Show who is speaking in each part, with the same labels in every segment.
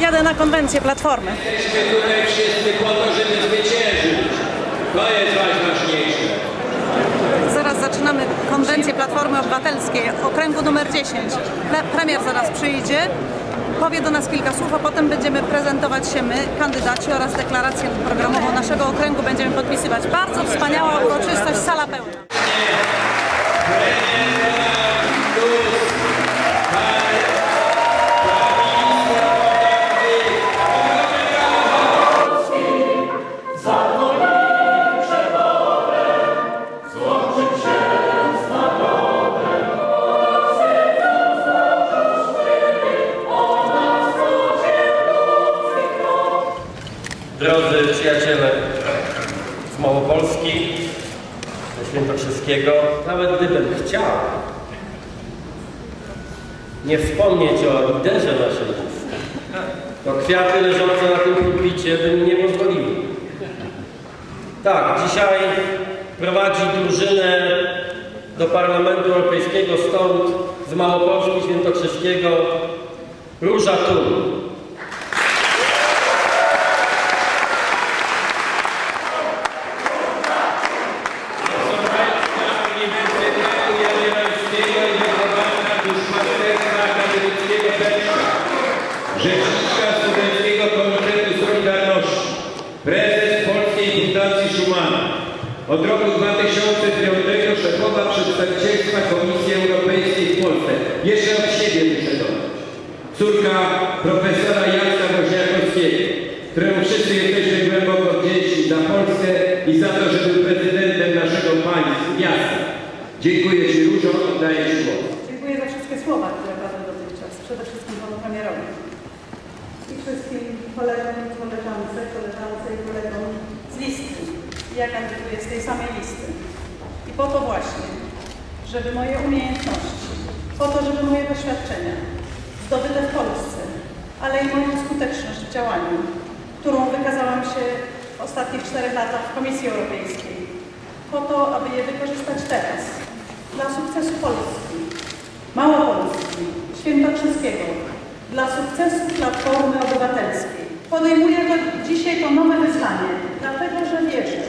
Speaker 1: Jadę na konwencję Platformy.
Speaker 2: Jesteśmy tutaj wszyscy po to, żeby zwyciężyć. To jest najważniejsze.
Speaker 1: Zaraz zaczynamy konwencję Platformy Obywatelskiej, okręgu numer 10. Pre- Premier zaraz przyjdzie, powie do nas kilka słów, a potem będziemy prezentować się my, kandydaci oraz deklarację programową naszego okręgu będziemy podpisywać. Bardzo wspaniała uroczystość,
Speaker 3: Drodzy przyjaciele z Małopolski, ze Świętokrzyskiego, nawet gdybym chciał nie wspomnieć o liderze naszej listy, to kwiaty leżące na tym pulpicie by mi nie pozwoliły. Tak, dzisiaj prowadzi drużynę do Parlamentu Europejskiego stąd z Małopolski Świętokrzyskiego Róża Tun.
Speaker 2: Polskiej Fundacji Schumana. Od roku 2005 szefowa przedstawicielstwa Komisji Europejskiej w Polsce. Jeszcze od siebie muszę dodać. Córka profesora Jacka Woźniakowskiego, któremu wszyscy jesteśmy głęboko wdzięczni za Polskę i za to, że był prezydentem naszego państwa, miasta. Dziękuję Ci Różo, oddaję Ci głos.
Speaker 1: Dziękuję za wszystkie słowa, które padły dotychczas. Przede wszystkim panu premierowi. I wszystkim kolegom, koleżance, koleżance i kolegom z listy. Ja kandyduję z tej samej listy. I po to właśnie, żeby moje umiejętności, po to, żeby moje doświadczenia zdobyte w Polsce, ale i moją skuteczność w działaniu, którą wykazałam się w ostatnich czterech latach w Komisji Europejskiej, po to, aby je wykorzystać teraz dla sukcesu Polski, Małopolski, Świętokrzyskiego, dla sukcesu Platformy Obywatelskiej. Podejmuję to, dzisiaj to nowe wyzwanie, dlatego że wierzę,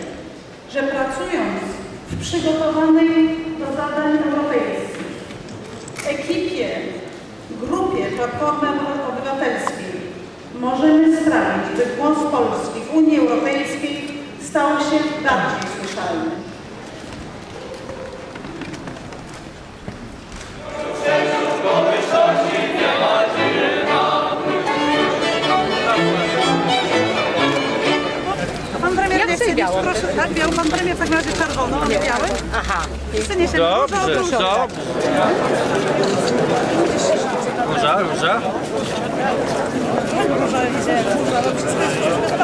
Speaker 1: że pracując w przygotowanej do zadań europejskich ekipie, grupie Platformy Obywatelskiej możemy sprawić, by głos Polski w Unii Europejskiej stał się bardziej słyszalny. Tak, białą. Pan premier w takim razie czerwoną, a nie biały.
Speaker 4: Aha.
Speaker 1: Się
Speaker 3: Dobrze,
Speaker 1: dużo,
Speaker 3: dobrze. Róża, róża.
Speaker 1: Róża idzie, róża.